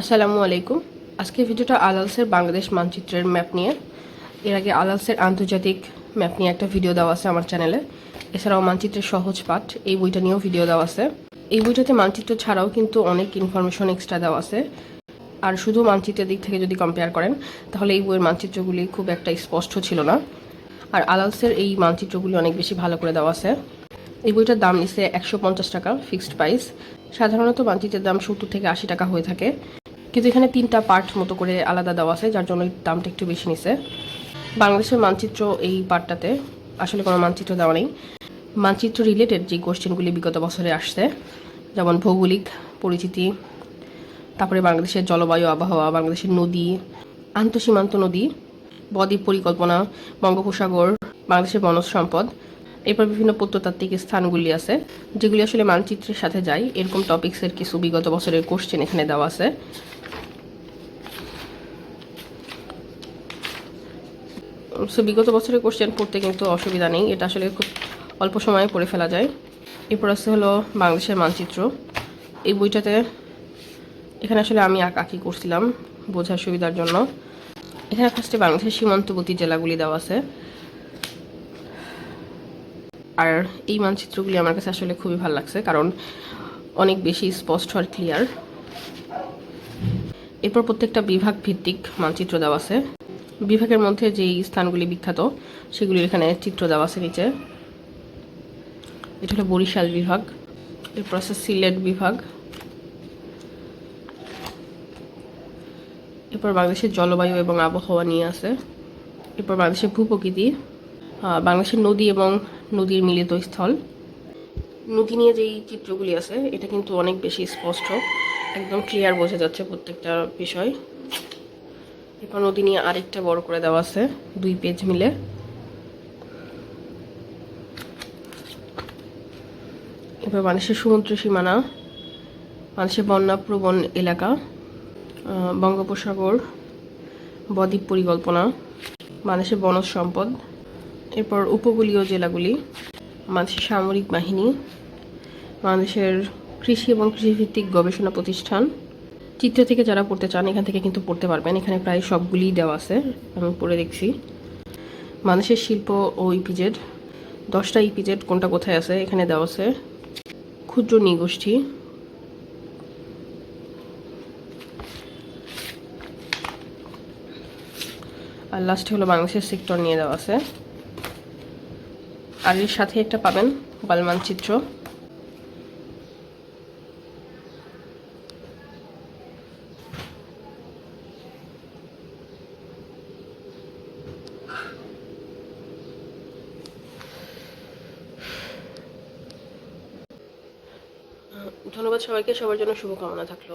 আসসালামু আলাইকুম। আজকে ভিডিওটা আলালসের বাংলাদেশ মানচিত্রের ম্যাপ নিয়ে। এর আগে আলালসের আন্তর্জাতিক ম্যাপ নিয়ে একটা ভিডিও দেওয়া আছে আমার চ্যানেলে। এছাড়াও মানচিত্রের সহজ পাঠ, এই বইটা নিয়েও ভিডিও দেওয়া আছে। এই বইটাতে মানচিত্র ছাড়াও কিন্তু অনেক ইনফরমেশন এক্সট্রা দেওয়া আছে। আর শুধু মানচিত্রের দিক থেকে যদি কম্পেয়ার করেন, তাহলে এই বইয়ের মানচিত্রগুলি খুব একটা স্পষ্ট ছিল না। আর আলালসের এই মানচিত্রগুলি অনেক বেশি ভালো করে দেওয়া আছে। এই বইটার দাম নিচ্ছে একশো পঞ্চাশ টাকা ফিক্সড প্রাইস সাধারণত মানচিত্রের দাম সত্তর থেকে আশি টাকা হয়ে থাকে। কিন্তু এখানে তিনটা পার্ট মতো করে আলাদা দেওয়া আছে, যার জন্য দামটা একটু বেশি নিছে। বাংলাদেশের মানচিত্র এই পার্টটাতে আসলে কোনো মানচিত্র দেওয়া নেই। মানচিত্র রিলেটেড যে কোশ্চেনগুলি বিগত বছরে আসছে, যেমন ভৌগোলিক পরিচিতি, তারপরে বাংলাদেশের জলবায়ু, আবহাওয়া, বাংলাদেশের নদী, আন্তঃসীমান্ত নদী, বদ্বীপ পরিকল্পনা, বঙ্গোপসাগর, বাংলাদেশের বনজ সম্পদ, এরপর বিভিন্ন প্রত্নতাত্ত্বিক স্থানগুলি আছে, যেগুলি আসলে মানচিত্রের সাথে যায়। এরকম টপিক্সের কিছু বিগত বছরের কোশ্চেন এখানে দেওয়া আছে। সো বিগত বছরের কোশ্চেন পড়তে কিন্তু অসুবিধা নেই। এটা আসলে খুব অল্প সময়ে পড়ে ফেলা যায়। এরপর আছে হলো বাংলাদেশের মানচিত্র। এই বইটাতে এখানে আসলে আমি আঁকি করছিলাম বোঝার সুবিধার জন্য। এখানে ফার্স্টে বাংলাদেশের সীমান্তবর্তী জেলাগুলি দেওয়া আছে। আর এই মানচিত্রগুলি আমার কাছে আসলে খুবই ভালো লাগছে, কারণ অনেক বেশি স্পষ্ট আর ক্লিয়ার এরপর প্রত্যেকটা বিভাগ ভিত্তিক মানচিত্র দেওয়া আছে। বিভাগের মধ্যে যেই স্থানগুলি বিখ্যাত, সেগুলির এখানে চিত্র দেওয়া আছে নিচে। এটা হলো বরিশাল বিভাগ এরপর আছে সিলেট বিভাগ। এরপর বাংলাদেশের জলবায়ু এবং আবহাওয়া নিয়ে আছে। এরপর বাংলাদেশের ভূপ্রকৃতি বাংলাদেশের নদী এবং নদীর মিলিত স্থল। নদী নিয়ে যেই চিত্রগুলি আছে, এটা কিন্তু অনেক বেশি স্পষ্ট, একদম ক্লিয়ার বোঝা যাচ্ছে প্রত্যেকটা বিষয়। এরপর নিয়ে আরেকটা বড় করে দেওয়া আছে, দুই পেজ মিলে। এরপর মানুষের সমুদ্র সীমানা মানুষের বন্যা প্রবণ এলাকা বঙ্গোপসাগর, বদ্বীপ পরিকল্পনা মানুষের বনজ সম্পদ, এরপর উপকূলীয় জেলাগুলি মানুষের সামরিক বাহিনী, বাংলাদেশের কৃষি এবং কৃষিভিত্তিক গবেষণা প্রতিষ্ঠান চিত্র থেকে যারা পড়তে চান, এখান থেকে কিন্তু পড়তে পারবেন। এখানে প্রায় সবগুলিই দেওয়া আছে, আমি পড়ে দেখছি। মানুষের শিল্প ও ইপিজেড, দশটা ইপিজেড কোনটা কোথায় আছে, এখানে দেওয়া আছে। ক্ষুদ্র নৃগোষ্ঠী। আর লাস্টে হলো বাংলাদেশের সেক্টর নিয়ে দেওয়া আছে। আর এর সাথে একটা পাবেন বাল মানচিত্র ধন্যবাদ সবাইকে। সবার জন্য শুভকামনা থাকল।